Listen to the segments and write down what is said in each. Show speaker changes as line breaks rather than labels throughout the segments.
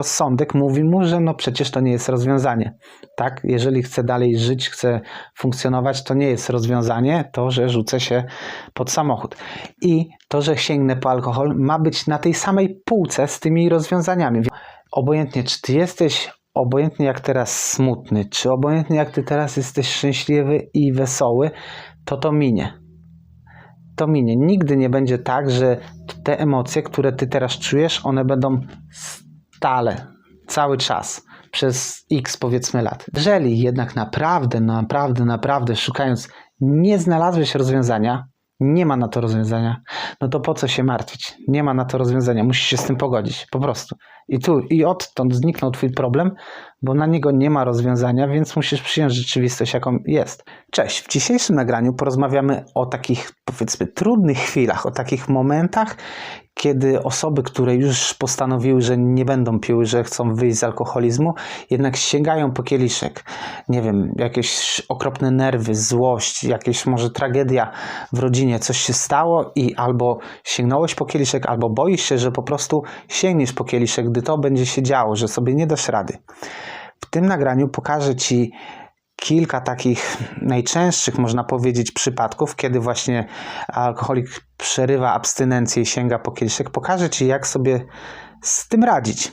Rozsądek mówi mu, że no przecież to nie jest rozwiązanie. Tak? Jeżeli chce dalej żyć, chce funkcjonować, to nie jest rozwiązanie to, że rzucę się pod samochód. I to, że sięgnę po alkohol, ma być na tej samej półce z tymi rozwiązaniami. Obojętnie, czy ty jesteś obojętnie jak teraz smutny, czy obojętnie jak ty teraz jesteś szczęśliwy i wesoły, to to minie. To minie. Nigdy nie będzie tak, że te emocje, które ty teraz czujesz, one będą stale, cały czas, przez x powiedzmy lat. Jeżeli jednak naprawdę, naprawdę, naprawdę szukając, nie znalazłeś rozwiązania, nie ma na to rozwiązania, no to po co się martwić? Nie ma na to rozwiązania, musisz się z tym pogodzić, po prostu. I tu, i odtąd zniknął twój problem, bo na niego nie ma rozwiązania, więc musisz przyjąć rzeczywistość, jaką jest. Cześć, w dzisiejszym nagraniu porozmawiamy o takich, powiedzmy, trudnych chwilach, o takich momentach, kiedy osoby, które już postanowiły, że nie będą piły, że chcą wyjść z alkoholizmu, jednak sięgają po kieliszek. Nie wiem, jakieś okropne nerwy, złość, jakieś może tragedia w rodzinie, coś się stało i albo sięgnąłeś po kieliszek, albo boisz się, że po prostu sięgniesz po kieliszek, gdy to będzie się działo, że sobie nie dasz rady. W tym nagraniu pokażę Ci kilka takich najczęstszych, można powiedzieć, przypadków, kiedy właśnie alkoholik przerywa abstynencję i sięga po kieliszek. Pokażę Ci, jak sobie z tym radzić.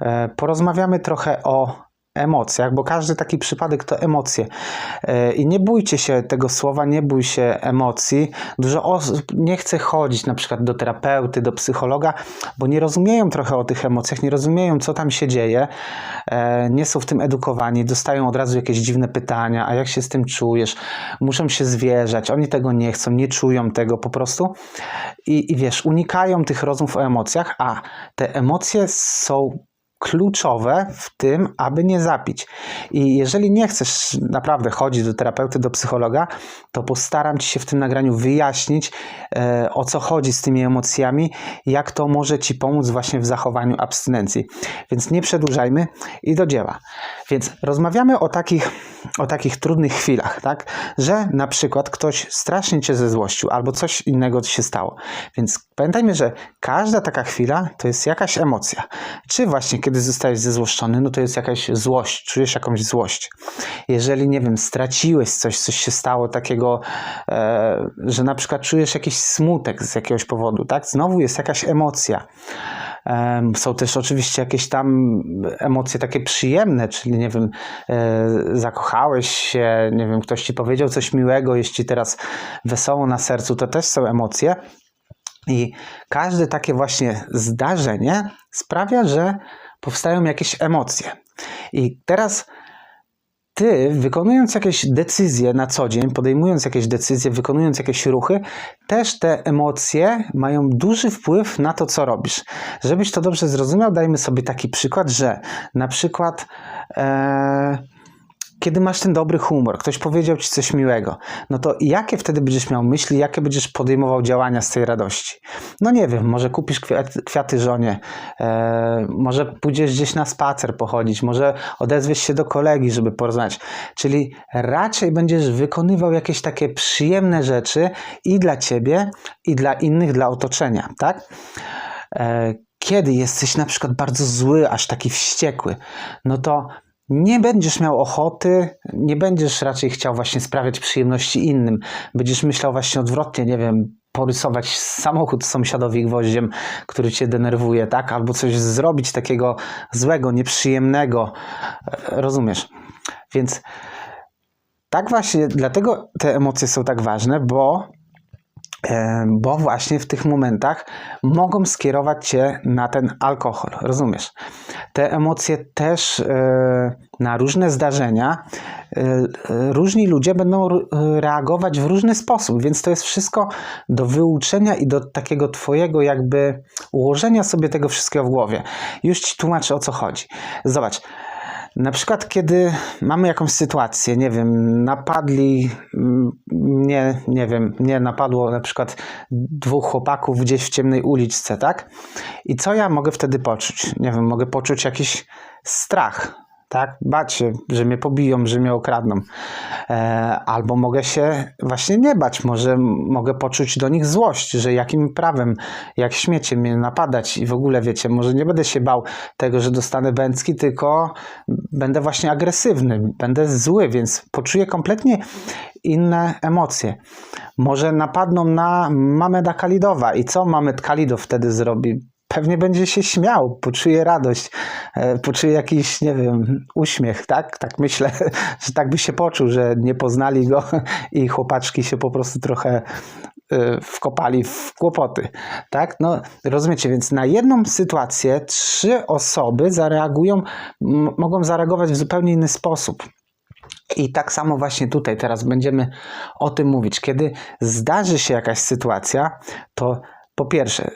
E, porozmawiamy trochę o emocjach, bo każdy taki przypadek to emocje. E, I nie bójcie się tego słowa, nie bój się emocji. Dużo osób nie chce chodzić na przykład do terapeuty, do psychologa, bo nie rozumieją trochę o tych emocjach, nie rozumieją, co tam się dzieje, e, nie są w tym edukowani, dostają od razu jakieś dziwne pytania, a jak się z tym czujesz? Muszą się zwierzać, oni tego nie chcą, nie czują tego po prostu. I, i wiesz, unikają tych rozmów o emocjach, a te emocje są kluczowe w tym, aby nie zapić. I jeżeli nie chcesz naprawdę chodzić do terapeuty, do psychologa, to postaram Ci się w tym nagraniu wyjaśnić, e, o co chodzi z tymi emocjami, jak to może Ci pomóc właśnie w zachowaniu abstynencji. Więc nie przedłużajmy i do dzieła. Więc rozmawiamy o takich, o takich trudnych chwilach, tak? Że na przykład ktoś strasznie Cię zezłościł albo coś innego się stało. Więc pamiętajmy, że każda taka chwila to jest jakaś emocja. Czy właśnie kiedy zostajesz zezłoszczony, no to jest jakaś złość, czujesz jakąś złość. Jeżeli, nie wiem, straciłeś coś, coś się stało takiego, e, że na przykład czujesz jakiś smutek z jakiegoś powodu, tak? Znowu jest jakaś emocja. Są też oczywiście jakieś tam emocje takie przyjemne, czyli nie wiem, e, zakochałeś się, nie wiem, ktoś ci powiedział coś miłego, jeśli teraz wesoło na sercu, to też są emocje. I każde takie właśnie zdarzenie sprawia, że powstają jakieś emocje. I teraz ty, wykonując jakieś decyzje na co dzień, podejmując jakieś decyzje, wykonując jakieś ruchy, też te emocje mają duży wpływ na to, co robisz. Żebyś to dobrze zrozumiał, dajmy sobie taki przykład, że na przykład. E, kiedy masz ten dobry humor, ktoś powiedział ci coś miłego, no to jakie wtedy będziesz miał myśli, jakie będziesz podejmował działania z tej radości? No nie wiem, może kupisz kwiaty, kwiaty żonie, e, może pójdziesz gdzieś na spacer pochodzić, może odezwiesz się do kolegi, żeby porozmawiać. Czyli raczej będziesz wykonywał jakieś takie przyjemne rzeczy i dla ciebie, i dla innych, dla otoczenia, tak? E, kiedy jesteś na przykład bardzo zły, aż taki wściekły, no to nie będziesz miał ochoty, nie będziesz raczej chciał właśnie sprawiać przyjemności innym. Będziesz myślał właśnie odwrotnie, nie wiem, porysować samochód sąsiadowi gwoździem, który cię denerwuje, tak? Albo coś zrobić takiego złego, nieprzyjemnego. Rozumiesz? Więc tak właśnie, dlatego te emocje są tak ważne, bo bo właśnie w tych momentach mogą skierować cię na ten alkohol, rozumiesz? Te emocje też e, na różne zdarzenia e, różni ludzie będą reagować w różny sposób, więc to jest wszystko do wyuczenia i do takiego twojego jakby ułożenia sobie tego wszystkiego w głowie. Już ci tłumaczę o co chodzi. Zobacz, na przykład, kiedy mamy jakąś sytuację, nie wiem, napadli mnie, nie wiem, nie napadło na przykład dwóch chłopaków gdzieś w ciemnej uliczce, tak? I co ja mogę wtedy poczuć? Nie wiem, mogę poczuć jakiś strach, tak? Bać się, że mnie pobiją, że mnie okradną. E, albo mogę się właśnie nie bać, może mogę poczuć do nich złość, że jakim prawem, jak śmiecie mnie napadać i w ogóle wiecie, może nie będę się bał tego, że dostanę bęcki, tylko będę właśnie agresywny, będę zły, więc poczuję kompletnie inne emocje. Może napadną na Mameda Kalidowa i co Mamed Kalidow wtedy zrobi? Pewnie będzie się śmiał, poczuje radość, e, poczuje jakiś, nie wiem, uśmiech, tak? Tak myślę, że tak by się poczuł, że nie poznali go i chłopaczki się po prostu trochę e, wkopali w kłopoty, tak? No, rozumiecie, więc na jedną sytuację trzy osoby zareagują, mogą zareagować w zupełnie inny sposób. I tak samo właśnie tutaj teraz będziemy o tym mówić. Kiedy zdarzy się jakaś sytuacja, to po pierwsze,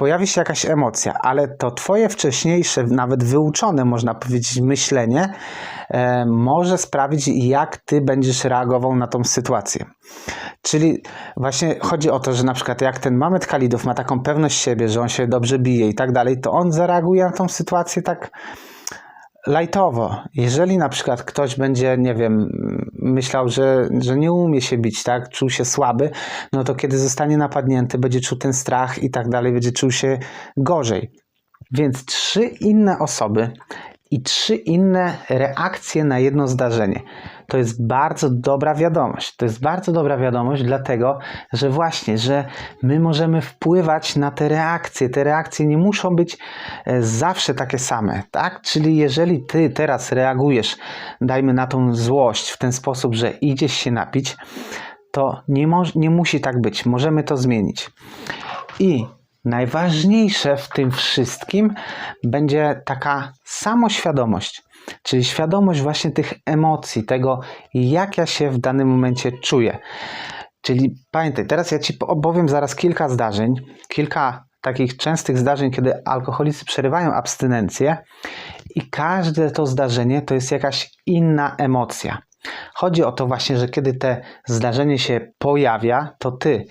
pojawi się jakaś emocja, ale to twoje wcześniejsze, nawet wyuczone, można powiedzieć, myślenie e, może sprawić, jak ty będziesz reagował na tą sytuację. Czyli właśnie chodzi o to, że na przykład jak ten Mamet Kalidow ma taką pewność siebie, że on się dobrze bije i tak dalej, to on zareaguje na tą sytuację tak lajtowo. Jeżeli na przykład ktoś będzie, nie wiem, myślał, że, że nie umie się bić, tak, czuł się słaby, no to kiedy zostanie napadnięty, będzie czuł ten strach i tak dalej, będzie czuł się gorzej. Więc trzy inne osoby i trzy inne reakcje na jedno zdarzenie. To jest bardzo dobra wiadomość. To jest bardzo dobra wiadomość, dlatego, że właśnie, że my możemy wpływać na te reakcje. Te reakcje nie muszą być e, zawsze takie same, tak? Czyli jeżeli ty teraz reagujesz, dajmy na tą złość w ten sposób, że idziesz się napić, to nie, moż- nie musi tak być. Możemy to zmienić. I najważniejsze w tym wszystkim będzie taka samoświadomość, czyli świadomość właśnie tych emocji, tego jak ja się w danym momencie czuję. Czyli pamiętaj, teraz ja ci opowiem zaraz kilka zdarzeń, kilka takich częstych zdarzeń, kiedy alkoholicy przerywają abstynencję i każde to zdarzenie to jest jakaś inna emocja. Chodzi o to właśnie, że kiedy te zdarzenie się pojawia, to ty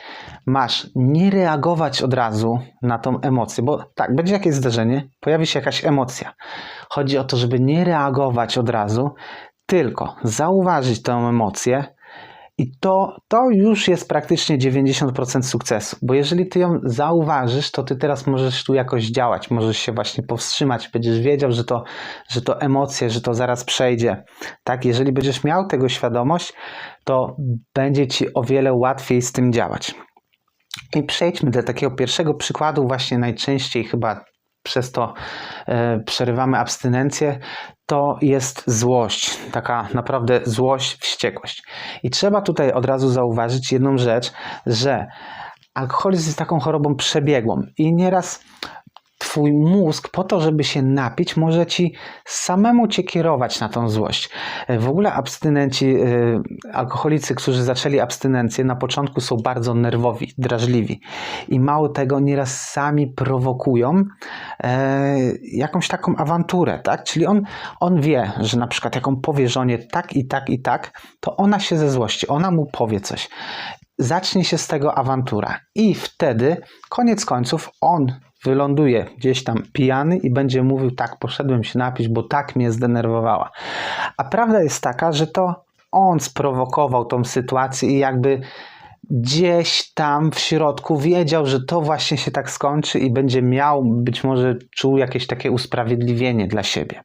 masz nie reagować od razu na tą emocję, bo tak, będzie jakieś zdarzenie, pojawi się jakaś emocja. Chodzi o to, żeby nie reagować od razu, tylko zauważyć tę emocję i to, to już jest praktycznie 90% sukcesu, bo jeżeli ty ją zauważysz, to ty teraz możesz tu jakoś działać, możesz się właśnie powstrzymać, będziesz wiedział, że to, że to emocje, że to zaraz przejdzie. Tak, jeżeli będziesz miał tego świadomość, to będzie ci o wiele łatwiej z tym działać. I przejdźmy do takiego pierwszego przykładu, właśnie najczęściej chyba przez to e, przerywamy abstynencję, to jest złość, taka naprawdę złość, wściekłość. I trzeba tutaj od razu zauważyć jedną rzecz, że alkoholizm jest taką chorobą przebiegłą i nieraz twój mózg po to, żeby się napić, może ci samemu cię kierować na tą złość. W ogóle abstynenci, y, alkoholicy, którzy zaczęli abstynencję, na początku są bardzo nerwowi, drażliwi i mało tego, nieraz sami prowokują e, jakąś taką awanturę, tak? Czyli on, on wie, że na przykład jak on powie żonie tak i tak i tak, to ona się ze złości, ona mu powie coś. Zacznie się z tego awantura i wtedy, koniec końców, on wyląduje gdzieś tam pijany i będzie mówił tak, poszedłem się napić, bo tak mnie zdenerwowała. A prawda jest taka, że to on sprowokował tą sytuację i jakby gdzieś tam w środku wiedział, że to właśnie się tak skończy i będzie miał, być może czuł jakieś takie usprawiedliwienie dla siebie.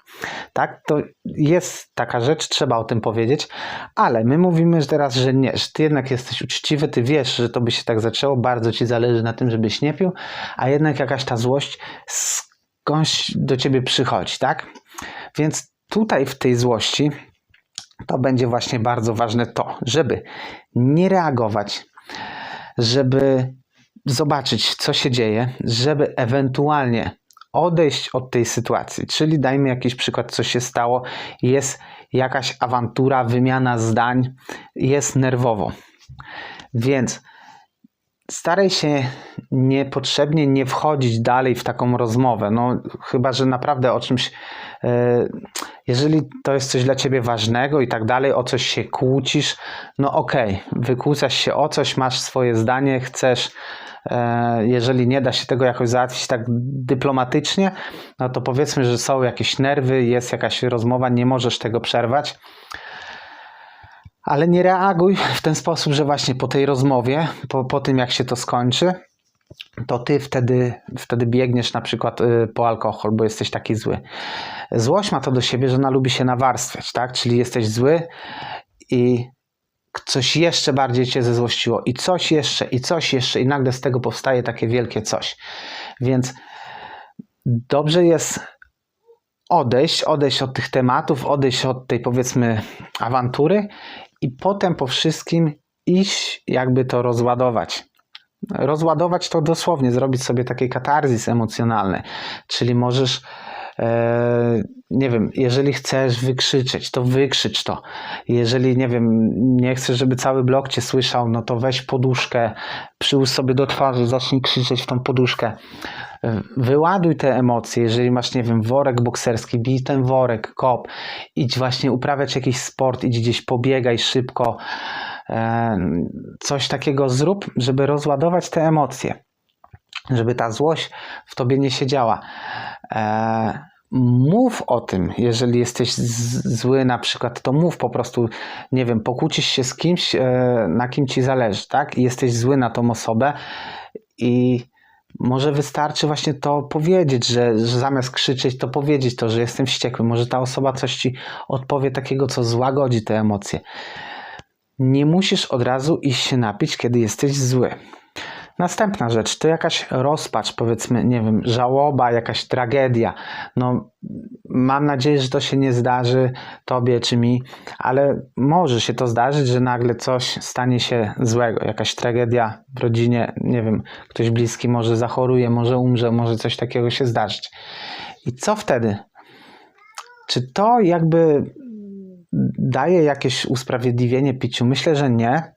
Tak, to jest taka rzecz, trzeba o tym powiedzieć, ale my mówimy teraz, że nie, że ty jednak jesteś uczciwy, ty wiesz, że to by się tak zaczęło, bardzo ci zależy na tym, żebyś nie pił, a jednak jakaś ta złość skądś do ciebie przychodzi, tak? Więc tutaj w tej złości to będzie właśnie bardzo ważne to, żeby nie reagować, żeby zobaczyć, co się dzieje, żeby ewentualnie odejść od tej sytuacji. Czyli dajmy jakiś przykład, co się stało, jest jakaś awantura, wymiana zdań, jest nerwowo. Więc staraj się niepotrzebnie nie wchodzić dalej w taką rozmowę. No, chyba, że naprawdę o czymś, jeżeli to jest coś dla ciebie ważnego i tak dalej, o coś się kłócisz, no okej, wykłócasz się o coś, masz swoje zdanie, chcesz e, jeżeli nie da się tego jakoś załatwić tak dyplomatycznie, no to powiedzmy, że są jakieś nerwy, jest jakaś rozmowa, nie możesz tego przerwać. Ale nie reaguj w ten sposób, że właśnie po tej rozmowie, po, po tym jak się to skończy, to ty wtedy, wtedy biegniesz na przykład y, po alkohol, bo jesteś taki zły. Złość ma to do siebie, że ona lubi się nawarstwiać, tak? Czyli jesteś zły i coś jeszcze bardziej cię zezłościło i coś jeszcze, i coś jeszcze i nagle z tego powstaje takie wielkie coś. Więc dobrze jest odejść, odejść od tych tematów, odejść od tej powiedzmy awantury i potem po wszystkim iść jakby to rozładować. Rozładować to dosłownie, zrobić sobie taki katarzis emocjonalny, czyli możesz e, nie wiem, jeżeli chcesz wykrzyczeć, to wykrzycz to. Jeżeli, nie wiem, nie chcesz, żeby cały blok cię słyszał, no to weź poduszkę, przyłóż sobie do twarzy, zacznij krzyczeć w tą poduszkę. Wyładuj te emocje, jeżeli masz, nie wiem, worek bokserski, bij ten worek, kop, idź właśnie uprawiać jakiś sport, idź gdzieś pobiegaj szybko, coś takiego zrób, żeby rozładować te emocje, żeby ta złość w tobie nie siedziała. E, Mów o tym, jeżeli jesteś zły na przykład, to mów po prostu, nie wiem, pokłócisz się z kimś, e, na kim ci zależy, tak? I jesteś zły na tą osobę i może wystarczy właśnie to powiedzieć, że, że zamiast krzyczeć, to powiedzieć to, że jestem wściekły. Może ta osoba coś ci odpowie takiego, co złagodzi te emocje. Nie musisz od razu iść się napić, kiedy jesteś zły. Następna rzecz to jakaś rozpacz, powiedzmy, nie wiem, żałoba, jakaś tragedia. No, mam nadzieję, że to się nie zdarzy tobie czy mi, ale może się to zdarzyć, że nagle coś stanie się złego, jakaś tragedia w rodzinie, nie wiem, ktoś bliski może zachoruje, może umrze, może coś takiego się zdarzyć. I co wtedy? Czy to jakby daje jakieś usprawiedliwienie piciu? Myślę, że nie.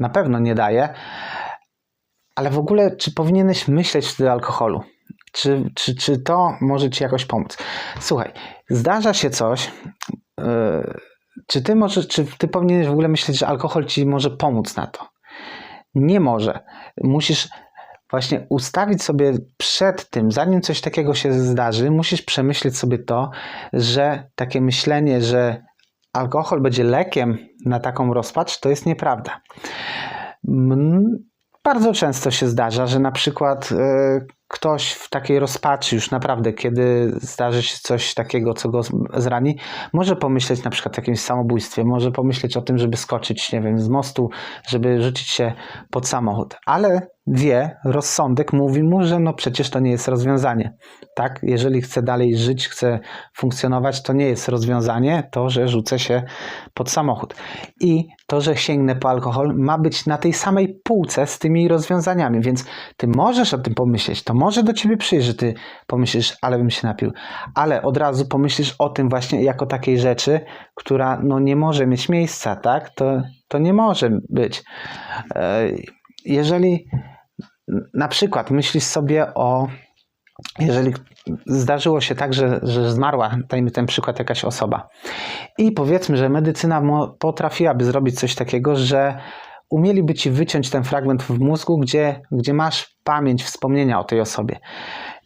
Na pewno nie daje. Ale w ogóle, czy powinieneś myśleć wtedy o alkoholu? Czy, czy, czy to może ci jakoś pomóc? Słuchaj, zdarza się coś. Yy, czy ty możesz, czy ty powinieneś w ogóle myśleć, że alkohol ci może pomóc na to? Nie może. Musisz właśnie ustawić sobie przed tym, zanim coś takiego się zdarzy, musisz przemyśleć sobie to, że takie myślenie, że alkohol będzie lekiem na taką rozpacz, to jest nieprawda. Mm, Bardzo często się zdarza, że na przykład e, ktoś w takiej rozpaczy już naprawdę, kiedy zdarzy się coś takiego, co go zrani, może pomyśleć na przykład o jakimś samobójstwie, może pomyśleć o tym, żeby skoczyć, nie wiem, z mostu, żeby rzucić się pod samochód, ale wie, rozsądek mówi mu, że no przecież to nie jest rozwiązanie, tak? Jeżeli chce dalej żyć, chce funkcjonować, to nie jest rozwiązanie to, że rzucę się pod samochód. I to, że sięgnę po alkohol, ma być na tej samej półce z tymi rozwiązaniami, więc ty możesz o tym pomyśleć, to może do ciebie przyjść, ty pomyślisz, ale bym się napił, ale od razu pomyślisz o tym właśnie jako takiej rzeczy, która no nie może mieć miejsca, tak? To, to nie może być. E, Jeżeli na przykład myślisz sobie o jeżeli zdarzyło się tak, że, że zmarła, dajmy ten przykład, jakaś osoba. I powiedzmy, że medycyna potrafiłaby zrobić coś takiego, że umieliby ci wyciąć ten fragment w mózgu, gdzie, gdzie masz pamięć, wspomnienia o tej osobie.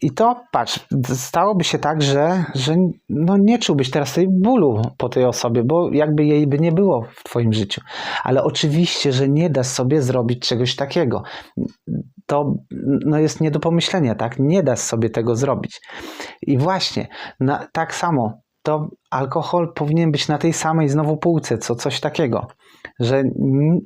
I to, patrz, stałoby się tak, że, że no nie czułbyś teraz tej bólu po tej osobie, bo jakby jej by nie było w twoim życiu. Ale oczywiście, że nie da sobie zrobić czegoś takiego. To no jest nie do pomyślenia, tak? Nie da sobie tego zrobić. I właśnie, na, tak samo, to alkohol powinien być na tej samej znowu półce, co coś takiego, że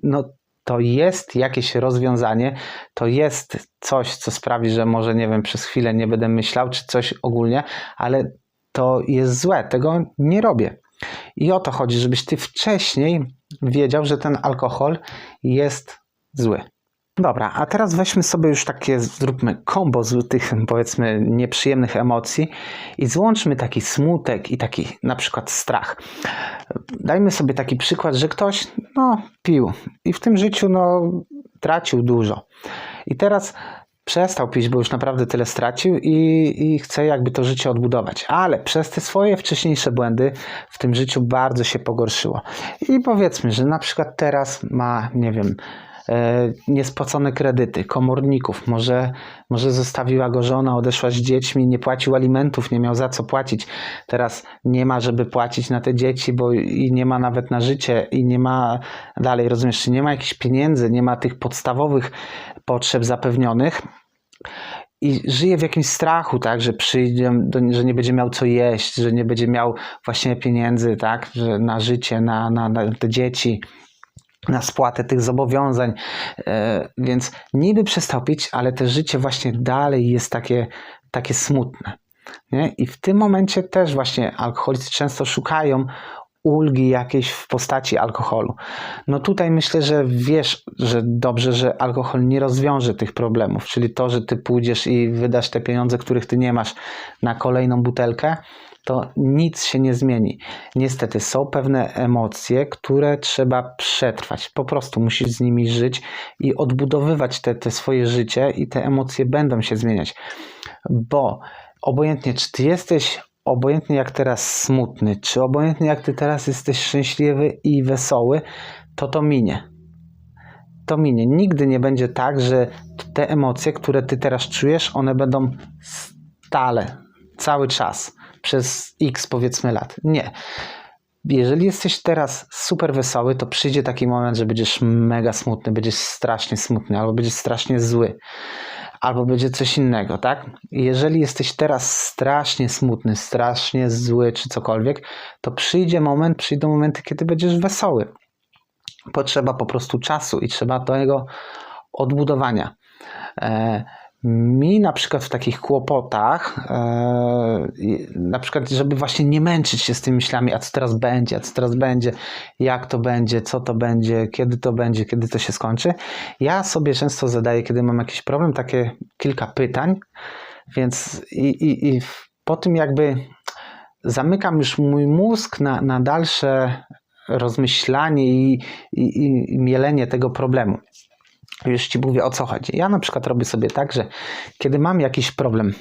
no, to jest jakieś rozwiązanie, to jest coś, co sprawi, że może, nie wiem, przez chwilę nie będę myślał, czy coś ogólnie, ale to jest złe, tego nie robię. I o to chodzi, żebyś ty wcześniej wiedział, że ten alkohol jest zły. Dobra, a teraz weźmy sobie już takie, zróbmy kombo z tych, powiedzmy, nieprzyjemnych emocji i złączmy taki smutek i taki na przykład strach. Dajmy sobie taki przykład, że ktoś, no, pił i w tym życiu, no, tracił dużo. I teraz przestał pić, bo już naprawdę tyle stracił i, i chce jakby to życie odbudować. Ale przez te swoje wcześniejsze błędy w tym życiu bardzo się pogorszyło. I powiedzmy, że na przykład teraz ma, nie wiem, niespłacone kredyty, komorników, może, może zostawiła go żona, odeszła z dziećmi, nie płacił alimentów, nie miał za co płacić. Teraz nie ma, żeby płacić na te dzieci, bo i nie ma nawet na życie i nie ma dalej, rozumiesz, nie ma jakichś pieniędzy, nie ma tych podstawowych potrzeb zapewnionych. I żyje w jakimś strachu, tak, że przyjdzie, do, że nie będzie miał co jeść, że nie będzie miał właśnie pieniędzy, tak, że na życie, na, na, na te dzieci, na spłatę tych zobowiązań, e, więc niby przestał pić, ale te życie właśnie dalej jest takie, takie smutne. Nie? I w tym momencie też właśnie alkoholicy często szukają ulgi jakiejś w postaci alkoholu. No tutaj myślę, że wiesz, że dobrze, że alkohol nie rozwiąże tych problemów, czyli to, że ty pójdziesz i wydasz te pieniądze, których ty nie masz na kolejną butelkę, to nic się nie zmieni. Niestety są pewne emocje, które trzeba przetrwać. Po prostu musisz z nimi żyć i odbudowywać te, te swoje życie i te emocje będą się zmieniać. Bo obojętnie, czy ty jesteś obojętnie jak teraz smutny, czy obojętnie jak ty teraz jesteś szczęśliwy i wesoły, to to minie. To minie. Nigdy nie będzie tak, że te emocje, które ty teraz czujesz, one będą stale, cały czas, przez x powiedzmy lat. Nie. Jeżeli jesteś teraz super wesoły, to przyjdzie taki moment, że będziesz mega smutny, będziesz strasznie smutny albo będziesz strasznie zły albo będzie coś innego, tak? Jeżeli jesteś teraz strasznie smutny, strasznie zły czy cokolwiek, to przyjdzie moment, przyjdą momenty, kiedy będziesz wesoły. Potrzeba po prostu czasu i trzeba tego odbudowania. E, mi na przykład w takich kłopotach, e, na przykład, żeby właśnie nie męczyć się z tymi myślami, a co teraz będzie, a co teraz będzie, jak to będzie, co to będzie, kiedy to będzie, kiedy to się skończy, ja sobie często zadaję, kiedy mam jakiś problem, takie kilka pytań, więc i, i, i po tym jakby zamykam już mój mózg na, na dalsze rozmyślanie i, i, i mielenie tego problemu. Już ci mówię o co chodzi. Ja na przykład robię sobie tak, że kiedy mam jakiś problem,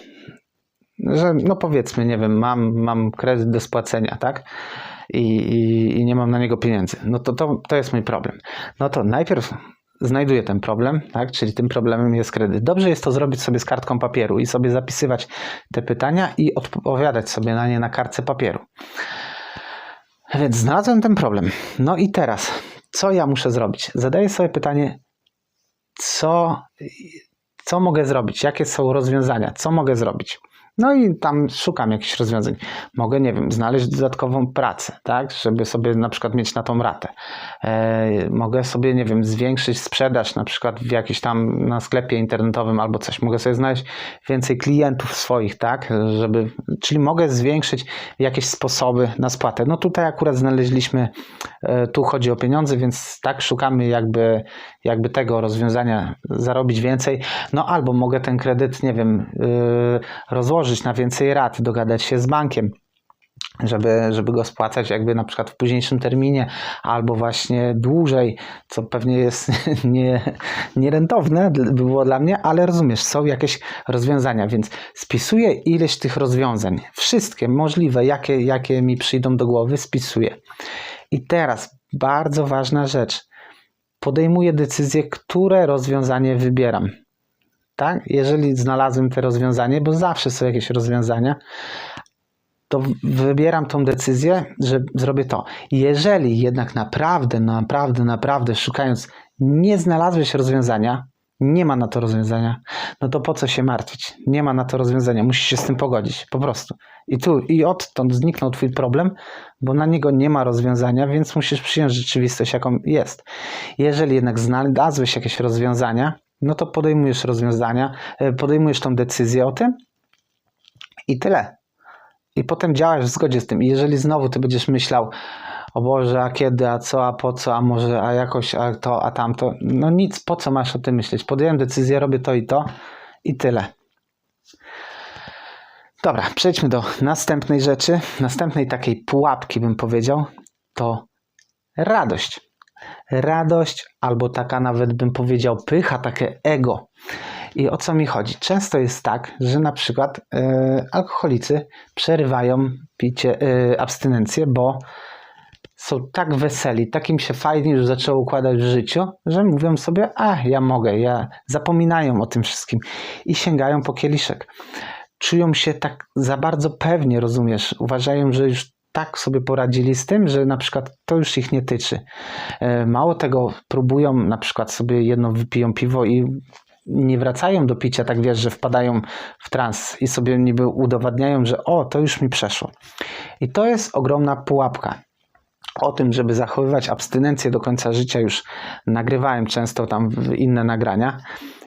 że no powiedzmy, nie wiem, mam, mam kredyt do spłacenia, tak? I, i, i nie mam na niego pieniędzy. No to, to to jest mój problem. No to najpierw znajduję ten problem, tak? Czyli tym problemem jest kredyt. Dobrze jest to zrobić sobie z kartką papieru i sobie zapisywać te pytania i odpowiadać sobie na nie na kartce papieru. Więc znalazłem ten problem. No i teraz, co ja muszę zrobić? Zadaję sobie pytanie, co, co mogę zrobić, jakie są rozwiązania, co mogę zrobić. No i tam szukam jakichś rozwiązań. Mogę, nie wiem, znaleźć dodatkową pracę, tak, żeby sobie na przykład mieć na tą ratę. E, mogę sobie, nie wiem, zwiększyć sprzedaż na przykład w jakimś tam na sklepie internetowym albo coś. Mogę sobie znaleźć więcej klientów swoich, tak, żeby, czyli mogę zwiększyć jakieś sposoby na spłatę. No tutaj akurat znaleźliśmy, e, tu chodzi o pieniądze, więc tak szukamy jakby, jakby tego rozwiązania, zarobić więcej. No albo mogę ten kredyt, nie wiem, yy, rozłożyć na więcej rat, dogadać się z bankiem żeby, żeby go spłacać jakby na przykład w późniejszym terminie albo właśnie dłużej, co pewnie jest nie, nierentowne by było dla mnie, ale rozumiesz, są jakieś rozwiązania, więc spisuję ileś tych rozwiązań, wszystkie możliwe, jakie, jakie mi przyjdą do głowy, spisuję. I teraz bardzo ważna rzecz, podejmuję decyzję, które rozwiązanie wybieram tak? Jeżeli znalazłem te rozwiązanie, bo zawsze są jakieś rozwiązania, to wybieram tą decyzję, że zrobię to. Jeżeli jednak naprawdę, naprawdę, naprawdę szukając, nie znalazłeś rozwiązania, nie ma na to rozwiązania, no to po co się martwić? Nie ma na to rozwiązania, musisz się z tym pogodzić, po prostu. I tu, i odtąd zniknął twój problem, bo na niego nie ma rozwiązania, więc musisz przyjąć rzeczywistość, jaką jest. Jeżeli jednak znalazłeś jakieś rozwiązania, no to podejmujesz rozwiązania, e, podejmujesz tą decyzję o tym i tyle. I potem działasz w zgodzie z tym. I jeżeli znowu ty będziesz myślał, o Boże, a kiedy, a co, a po co, a może, a jakoś, a to, a tamto, no nic, po co masz o tym myśleć? Podjąłem decyzję, robię to i to i tyle. Dobra, przejdźmy do następnej rzeczy, następnej takiej pułapki, bym powiedział, to radość radość, albo taka nawet bym powiedział pycha, takie ego. I o co mi chodzi? Często jest tak, że na przykład e, alkoholicy przerywają picie, e, abstynencję, bo są tak weseli, tak im się fajnie już zaczęło układać w życiu, że mówią sobie, a ja mogę, ja zapominają o tym wszystkim i sięgają po kieliszek. Czują się tak za bardzo pewnie, rozumiesz? Uważają, że już tak sobie poradzili z tym, że na przykład to już ich nie tyczy. E, Mało tego, próbują na przykład sobie jedno wypiją piwo i nie wracają do picia, tak wiesz, że wpadają w trans i sobie niby udowadniają, że o, to już mi przeszło. I to jest ogromna pułapka. O tym, żeby zachowywać abstynencję do końca życia, już nagrywałem często tam inne nagrania.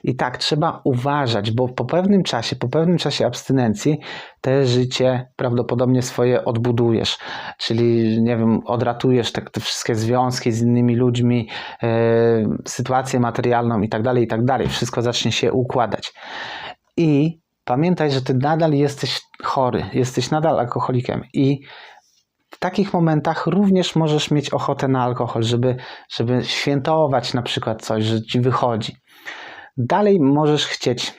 I tak, trzeba uważać, bo po pewnym czasie, po pewnym czasie abstynencji, te życie prawdopodobnie swoje odbudujesz. Czyli, nie wiem, odratujesz te, te wszystkie związki z innymi ludźmi, e, sytuację materialną i tak dalej, i tak dalej. Wszystko zacznie się układać. I pamiętaj, że ty nadal jesteś chory, jesteś nadal alkoholikiem i w takich momentach również możesz mieć ochotę na alkohol, żeby, żeby świętować na przykład coś, że ci wychodzi. Dalej możesz chcieć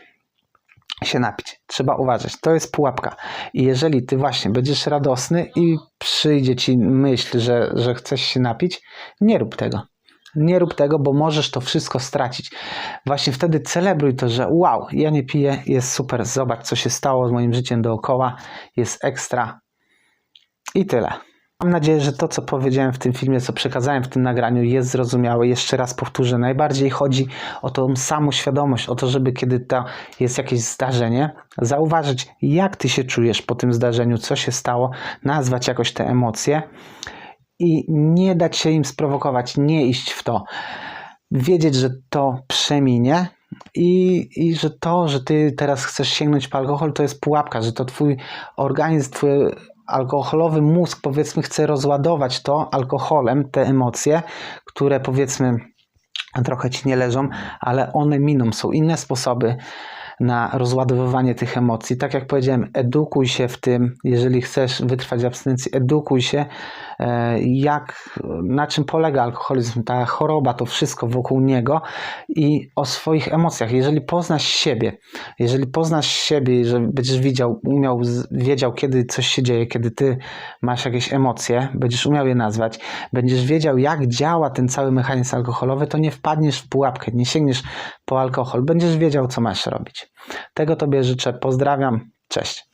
się napić. Trzeba uważać. To jest pułapka. I jeżeli ty właśnie będziesz radosny i przyjdzie ci myśl, że, że chcesz się napić, nie rób tego. Nie rób tego, bo możesz to wszystko stracić. Właśnie wtedy celebruj to, że wow, ja nie piję, jest super, zobacz co się stało z moim życiem dookoła, jest ekstra i tyle. Mam nadzieję, że to, co powiedziałem w tym filmie, co przekazałem w tym nagraniu, jest zrozumiałe. Jeszcze raz powtórzę, najbardziej chodzi o tą samą świadomość, o to, żeby kiedy to jest jakieś zdarzenie, zauważyć, jak ty się czujesz po tym zdarzeniu, co się stało, nazwać jakoś te emocje i nie dać się im sprowokować, nie iść w to. Wiedzieć, że to przeminie, i, I że to, że ty teraz chcesz sięgnąć po alkohol, to jest pułapka, że to twój organizm, twój alkoholowy mózg, powiedzmy, chce rozładować to alkoholem, te emocje, które powiedzmy trochę ci nie leżą, ale one miną. Są inne sposoby na rozładowywanie tych emocji. Tak jak powiedziałem, edukuj się w tym, jeżeli chcesz wytrwać w abstynencji, edukuj się, e, jak, na czym polega alkoholizm, ta choroba, to wszystko wokół niego i o swoich emocjach. Jeżeli poznasz siebie, jeżeli poznasz siebie, że będziesz widział, umiał, wiedział, kiedy coś się dzieje, kiedy ty masz jakieś emocje, będziesz umiał je nazwać, będziesz wiedział, jak działa ten cały mechanizm alkoholowy, to nie wpadniesz w pułapkę, nie sięgniesz po alkohol, będziesz wiedział, co masz robić. Tego Tobie życzę. Pozdrawiam. Cześć.